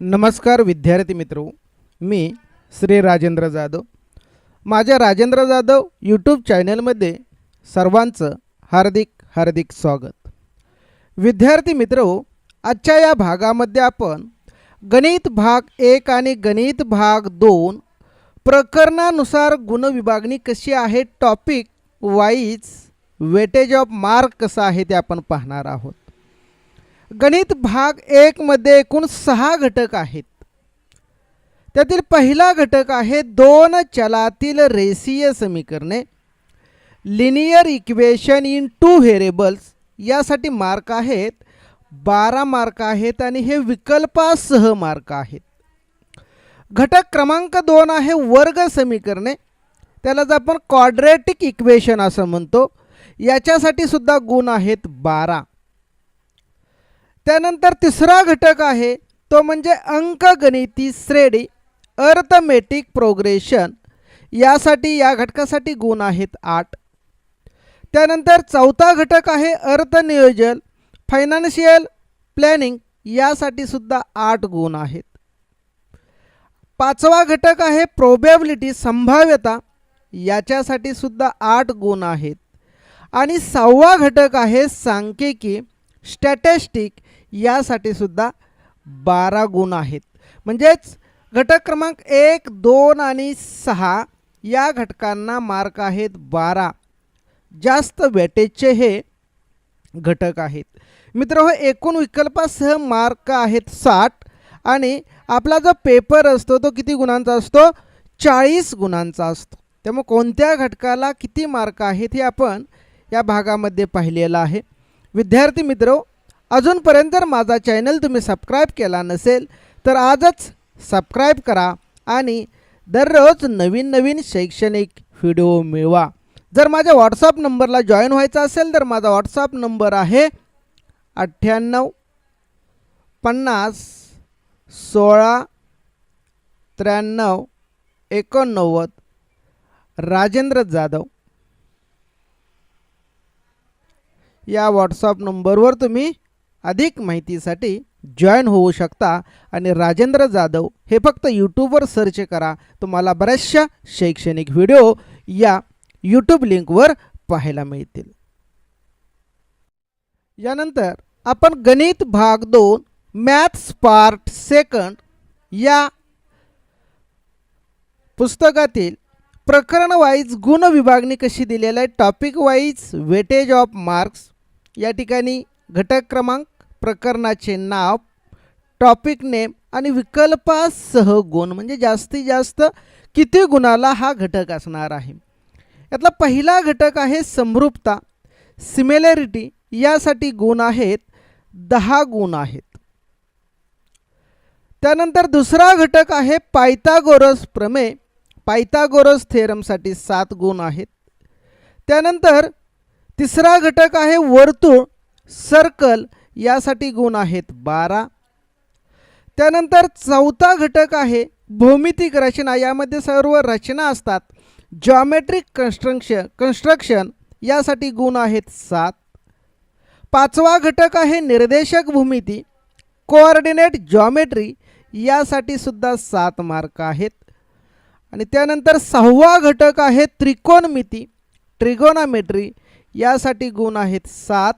नमस्कार विद्यार्थी मित्रो मी श्री राजेंद्र जाधव. माझ्या राजेंद्र जाधव यूट्यूब चॅनलमध्ये सर्वांचं हार्दिक हार्दिक स्वागत. विद्यार्थी मित्रो आजच्या या भागामध्ये आपण गणित भाग एक आणि गणित भाग दोन प्रकरणानुसार गुणविभागणी कशी आहे topic wise weightage of mark कसं आहे ते आपण पाहणार आहोत. गणित भाग एकमध्ये एकूण सहा घटक आहेत. त्यातील पहिला घटक आहे दोन चलातील रेषीय समीकरणे. Linear equation in two variables यासाठी मार्क आहेत बारा मार्क आहेत आणि हे विकल्पासह मार्क आहेत. घटक क्रमांक दोन आहे वर्ग समीकरणे. त्यालाच आपण क्वाड्रेटिक इक्वेशन असं म्हणतो याच्यासाठी सुद्धा गुण आहेत बारा. त्यानंतर तिसरा घटक आहे तो म्हणजे अंकगणिती श्रेणी अर्थमेटिक प्रोग्रेशन. यासाठी या घटकासाठी गुण आहेत आठ. त्यानंतर चौथा घटक आहे अर्थनियोजन फायनान्शियल प्लॅनिंग यासाठी सुद्धा आठ गुण आहेत. पाचवा घटक आहे प्रोबॅबिलिटी संभाव्यता. याच्यासाठी सुद्धा आठ गुण आहेत. आणि सहावा घटक आहे सांख्यिकी. स्टॅटिस्टिक यासाठी सुद्धा बारा गुण आहेत. म्हणजेच घटक क्रमांक एक दोन आणि सहा या घटकांना मार्क आहेत बारा. जास्त वेटेजचे हे घटक आहेत. मित्र हो एकूण विकल्पासह मार्क आहेत साठ आणि आपला जो पेपर असतो तो किती गुणांचा असतो? चाळीस गुणांचा असतो. त्यामुळे कोणत्या घटकाला किती मार्क आहेत हे आपण या भागामध्ये पाहिलेलं आहे. विद्यार्थी मित्र अजूनपर्यंत जर माझा चॅनल तुम्ही सबस्क्राईब केला नसेल तर आजच सबस्क्राईब करा आणि दररोज नवीन नवीन शैक्षणिक व्हिडिओ मिळवा. जर माझ्या व्हॉट्सअप नंबरला जॉईन व्हायचा असेल तर माझा व्हॉट्सअप नंबर आहे अठ्ठ्याण्णव पन्नास सोळा त्र्याण्णव एकोणनव्वद. राजेंद्र जाधव. या व्हॉट्सअप नंबरवर तुम्ही अधिक माहितीसाठी जॉईन होऊ शकता. आणि राजेंद्र जाधव हे फक्त यूट्यूबवर सर्च करा. तुम्हाला बऱ्याचशा शैक्षणिक व्हिडिओ या यूट्यूब लिंकवर पाहायला मिळतील. यानंतर आपण गणित भाग दोन मॅथ्स पार्ट सेकंड या पुस्तकातील प्रकरण वाईज गुण विभागणी कशी दिलेलं आहे? Topic wise weightage of marks या ठिकाणी घटक क्रमांक प्रकरणाचे नाव टॉपिक नेम आणि विकल्पासह गुण. म्हणजे जास्तीत जास्त किती गुणाला हा घटक असणार आहे? यातला पहिला घटक आहे समरूपता. सिमिलॅरिटी यासाठी गुण आहेत दहा गुण आहेत. त्यानंतर दुसरा घटक आहे पायथागोरस प्रमेय. पायथागोरस थेरमसाठी सात गुण आहेत. त्यानंतर तिसरा घटक आहे वर्तुळ सर्कल यासाठी गुण आहेत बारा. त्यानंतर चौथा घटक आहे भौमितिक रचना यामध्ये सर्व रचना असतात. जॉमेट्रिक कन्स्ट्रक्शन कन्स्ट्रक्शन यासाठी गुण आहेत सात. पाचवा घटक आहे निर्देशक भूमिती कोऑर्डिनेट जॉमेट्री यासाठी सुद्धा सात मार्क आहेत. आणि त्यानंतर सहावा घटक आहे त्रिकोणमिती ट्रिगोनामेट्री यासाठी गुण आहेत सात.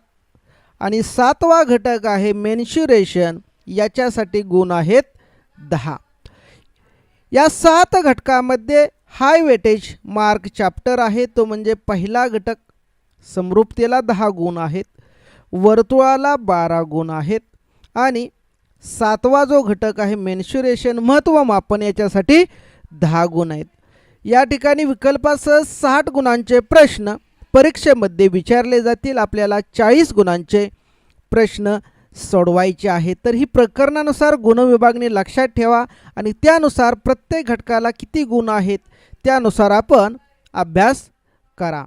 आणि सातवा घटक आहे मेन्शुरेशन याच्यासाठी गुण आहेत दहा. या सात घटकामध्ये हाय वेटेज मार्क चॅप्टर आहे. तो म्हणजे पहिला घटक. समरूपतेला दहा गुण आहेत. वर्तुळाला बारा गुण आहेत. आणि सातवा जो घटक आहे मेन्शुरेशन महत्त्व मापन याच्यासाठी दहा गुण आहेत. या ठिकाणी विकल्पासह साठ गुणांचे प्रश्न परीक्षेमध्ये विचारले जातील आपल्याला चाळीस गुणांचे प्रश्न सोडवायचे आहेत. तर ही प्रकरणानुसार गुणविभागणी लक्षात ठेवा आणि त्यानुसार प्रत्येक घटकाला किती गुण आहेत त्यानुसार आपण अभ्यास करा.